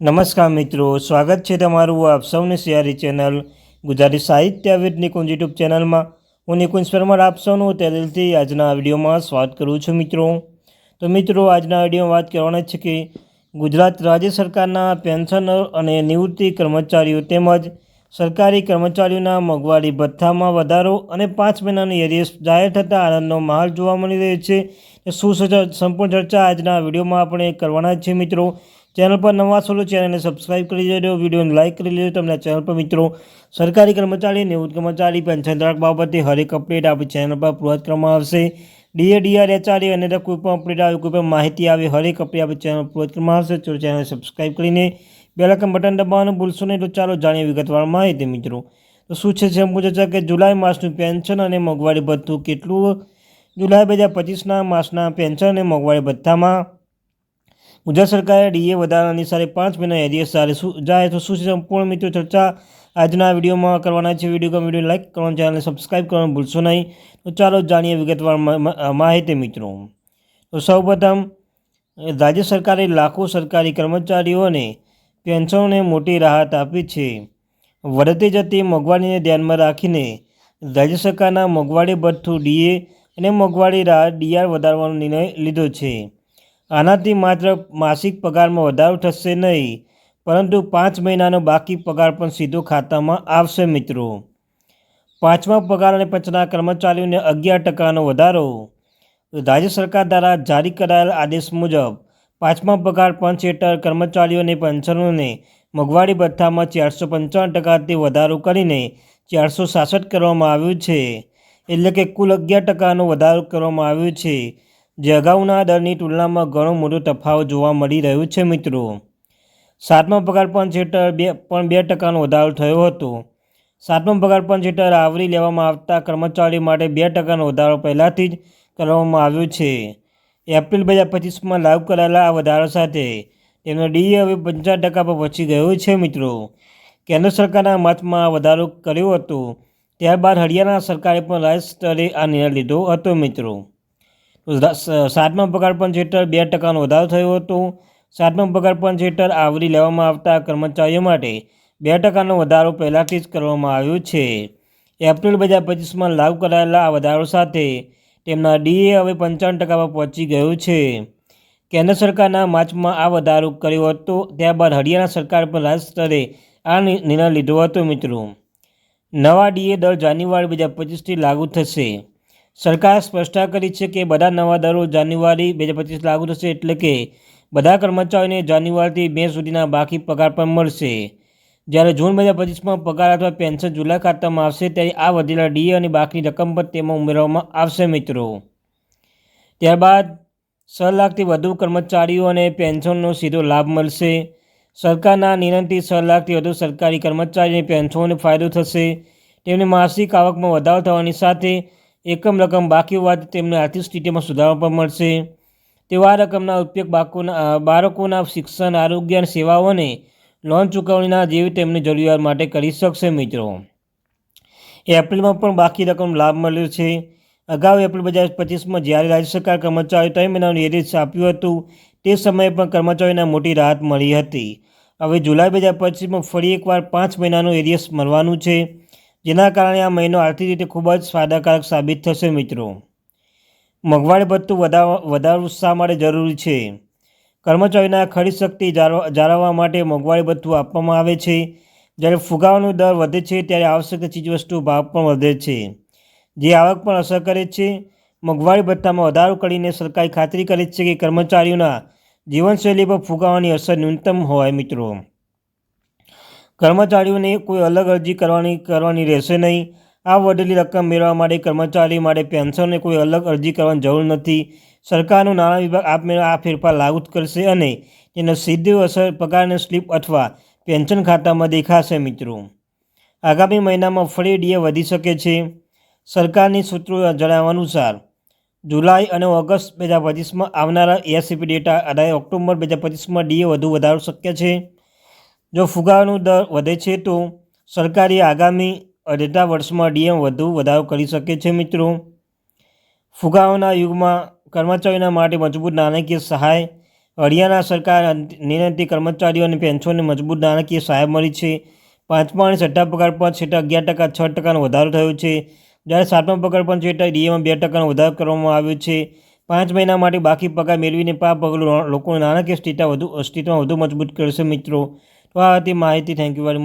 નમસ્કાર મિત્રો, સ્વાગત છે તમારું આપ સૌની સિયારી ચેનલ ગુજરાતી સાહિત્ય વિદ નિકુંજ યુટ્યુબ ચેનલમાં. હું નિકુંજ પરમાર આપ સૌનું તેલથી આજના વિડીયોમાં સ્વાગત કરું છું મિત્રો. તો મિત્રો, આજના વિડીયોમાં વાત કરવાના છે કે ગુજરાત રાજ્ય સરકારના પેન્શનર અને નિવૃત્તિ કર્મચારીઓ તેમજ સરકારી કર્મચારીઓના મોંઘવારી ભથ્થામાં વધારો અને પાંચ મહિનાની એરિયસ જાહેર થતાં આનંદનો માહોલ જોવા મળી રહ્યો છે. શું સંપૂર્ણ ચર્ચા આજના વિડીયોમાં આપણે કરવાના જ છે મિત્રો? ચેનલ પર નવા સોલો ચેનલને સબસ્ક્રાઇબ કરી દેજો વિડીયોને લાઇક કરી લેજો. તમને ચેનલ પર મિત્રો સરકારી કર્મચારી નિવૃત્ત કર્મચારી પેન્શન ધારક બાબતે હરેક અપડેટ આપણી ચેનલ પર પૂરા કરવામાં આવશે. ડીએ, ડીઆર એચઆરએ અને કોઈ પણ અપડેટ આવે, કોઈ પણ માહિતી આવે, હરેક અપડેટ આપણી ચેનલ પૂરા કરવામાં આવશે. તો ચેનલ સબસ્ક્રાઇબ કરીને બેલાકન બટન દબાવવાનું ભૂલશો નહીં. તો ચાલો જાણીએ વિગતવાર માહિતી મિત્રો. તો શું છે? જેમ પૂછે છે કે જુલાઈ માસનું પેન્શન અને મોંઘવારી ભથ્થું કેટલું? જુલાઈ બે હજાર પચીસના માસના પેન્શન અને મોંઘવારી ભથ્થામાં ગુજરાત સરકારે ડીએ વધારાની સાડે પાંચ મહિના એરિયસ સારી જાય તો શું છે સંપૂર્ણ મિત્રો ચર્ચા? આજના વિડીયોમાં કરવાના છે વીડિયો વીડિયો લાઇક કરવાનું, ચેનલને સબસ્ક્રાઈબ કરવાનું ભૂલશો નહીં. તો ચાલો જાણીએ વિગતવાર માહિતી મિત્રો. તો સૌપ્રથમ, રાજ્ય સરકારે લાખો સરકારી કર્મચારીઓને પેન્શનોને મોટી રાહત આપી છે. વધતી જતી મોંઘવારીને ધ્યાનમાં રાખીને રાજ્ય સરકારના મોંઘવારી ભથ્થું ડીએ અને મોંઘવારી રાહત ડીઆર વધારવાનો નિર્ણય લીધો છે. આનાથી માત્ર માસિક પગારમાં વધારો થશે નહીં, પરંતુ પાંચ મહિનાનો બાકી પગાર પણ સીધો ખાતામાં આવશે મિત્રો. પાંચમા પગાર અને પંચના કર્મચારીઓને અગિયાર ટકાનો વધારો. રાજ્ય સરકાર દ્વારા જારી કરાયેલ આદેશ મુજબ, પાંચમા પગાર પંચ હેઠળ કર્મચારીઓને પેન્શનોને મોંઘવારી ભથ્થામાં ચારસો પંચાવન ટકાથી વધારો કરીને ચારસો સાસઠ કરવામાં આવ્યું છે. એટલે કે કુલ અગિયાર ટકાનો વધારો કરવામાં આવ્યો છે. જે અગાઉના દરની તુલનામાં ઘણો મોટો તફાવત જોવા મળી રહ્યો છે, મિત્રો. સાતમા પગાર પંચ હેઠળ બે, પણ બે ટકાનો વધારો થયો હતો. સાતમા પગાર પંચ હેઠળ આવરી લેવામાં આવતા કર્મચારીઓ માટે બે ટકાનો વધારો પહેલાંથી જ કરવામાં આવ્યો છે. એપ્રિલ બે હજાર પચીસમાં લાગુ કરાયેલા આ વધારા સાથે તેમનો ડી હવે પંચાવન ટકા પર પહોંચી ગયો છે, મિત્રો. કેન્દ્ર સરકારના મતમાં વધારો કર્યો હતો. ત્યારબાદ હરિયાણા સરકારે પણ રાજ્ય સ્તરે આ નિર્ણય લીધો હતો, મિત્રો. સાતમા પગાર પંચ હેઠળ બે ટકાનો વધારો થયો હતો. સાતમા પગાર પંચ હેઠળ આવરી લેવામાં આવતા કર્મચારીઓ માટે બે ટકાનો વધારો પહેલાંથી જ કરવામાં આવ્યો છે. એપ્રિલ બે હજાર પચીસમાં લાગુ કરાયેલા આ વધારો સાથે તેમના ડીએ હવે પંચાવન ટકા પર પહોંચી ગયું છે. કેન્દ્ર સરકારના માર્ચમાં આ વધારો કર્યો હતો. ત્યારબાદ હરિયાણા સરકાર પણ રાજ્ય સ્તરે આ નિર્ણય લીધો હતો, મિત્રો. નવા ડીએ દર જાન્યુઆરી બે પચીસથી લાગુ થશે. સરકારે સ્પષ્ટતા કરી છે કે બધા નવા દરો જાન્યુઆરી બે હજાર પચીસ લાગુ થશે એટલે કે બધા કર્મચારીઓને જાન્યુઆરીથી મે સુધીના બાકી પગાર પણ મળશે. જ્યારે જૂન બે હજાર પચીસમાં પગાર અથવા પેન્શન જુલાઈ ખાતામાં આવશે ત્યારે આ વધેલા ડીએ અને બાકીની રકમ પણ તેમાં ઉમેરવામાં આવશે મિત્રો. ત્યારબાદ છ લાખથી વધુ કર્મચારીઓ અને પેન્શનનો સીધો લાભ મળશે. સરકારના નિર્ણયથી છ લાખથી વધુ સરકારી કર્મચારીઓને પેન્શનનો ફાયદો થશે. તેમની માસિક આવકમાં વધારો થવાની સાથે એકમ રકમ બાકી હોવાથી તેમને આર્થિક સ્થિતિમાં સુધારો પણ મળશે. આ રકમના ઉપયોગ બાળકોના બાળકોના શિક્ષણ, આરોગ્ય અને સેવાઓને લોન ચૂકવણીના જેવી તેમની જરૂરિયાત માટે કરી શકશે મિત્રો. એપ્રિલમાં પણ બાકી રકમ લાભ મળ્યો છે. અગાઉ એપ્રિલ બે હજાર પચીસમાં જ્યારે રાજ્ય સરકાર કર્મચારીઓ ત્રણ મહિનાનું એરિયસ આપ્યું હતું, તે સમયે પણ કર્મચારીઓને મોટી રાહત મળી હતી. હવે જુલાઈ બે હજાર પચીસમાં ફરી એકવાર પાંચ મહિનાનું એરિયસ મળવાનું છે. જેના કારણે આ મહિનો આર્થિક રીતે ખૂબ જ ફાયદાકારક સાબિત થશે મિત્રો. મોંઘવારી ભથ્થું વધારવા શા માટે જરૂરી છે? કર્મચારીના ખરીદ શક્તિ જાળવવા માટે મોંઘવારી ભથ્થું આપવામાં આવે છે. જ્યારે ફુગાવાનો દર વધે છે, ત્યારે આવશ્યક ચીજવસ્તુ ભાવ પણ વધે છે. જે આવક પણ અસર કરે છે. મોંઘવારી ભથ્થામાં વધારો કરીને સરકારે ખાતરી કરે છે કે કર્મચારીઓના જીવનશૈલી પર ફુગાવાની અસર ન્યૂનતમ હોય મિત્રો. કર્મચારીઓને કોઈ અલગ અરજી કરવાની કરવાની રહેશે નહીં. આ વધેલી રકમ મેળવવા માટે કર્મચારી માટે પેન્શનને કોઈ અલગ અરજી કરવાની જરૂર નથી. સરકારનું નાણાં વિભાગ આપમેળે આ ફેરફાર લાગુ કરશે અને તેનો સીધી અસર પગારની સ્લીપ અથવા પેન્શન ખાતામાં દેખાશે મિત્રો. આગામી મહિનામાં ફરી ડીએ વધી શકે છે. સરકારની સૂત્રો જણાવ્યા અનુસાર, જુલાઈ અને ઓગસ્ટ બે હજાર પચીસમાં આવનારા એસીપી ડેટા આધારે ઓક્ટોબર બે હજાર પચીસમાં ડીએ વધુ વધારો શક્ય છે. જો ફુગાવાનો દર વધે છે તો સરકારી આગામી અડધા વર્ષમાં ડીએમ વધુ વધારો કરી શકે છે મિત્રો. ફુગાવાના યુગમાં કર્મચારીઓના માટે મજબૂત નાણાકીય સહાય, હરિયાણા સરકાર નિર્ણયથી કર્મચારીઓ અને પેન્શનને મજબૂત નાણાકીય સહાય મળી છે. પાંચમા અને છઠ્ઠા પગાર પર છેટા અગિયાર ટકા છ ટકાનો વધારો થયો છે. જ્યારે સાતમા પગાર પણ છેટા ડીએમાં બે ટકાનો વધારો કરવામાં આવ્યો છે. પાંચ મહિના માટે બાકી પગાર મેળવીને પા પગલું લોકોને નાણાકીય સ્થિતિ વધુ સ્થિતિમાં વધુ મજબૂત કરશે મિત્રો. તો આ હતી માહિતી થેન્ક યુ વેરી મચ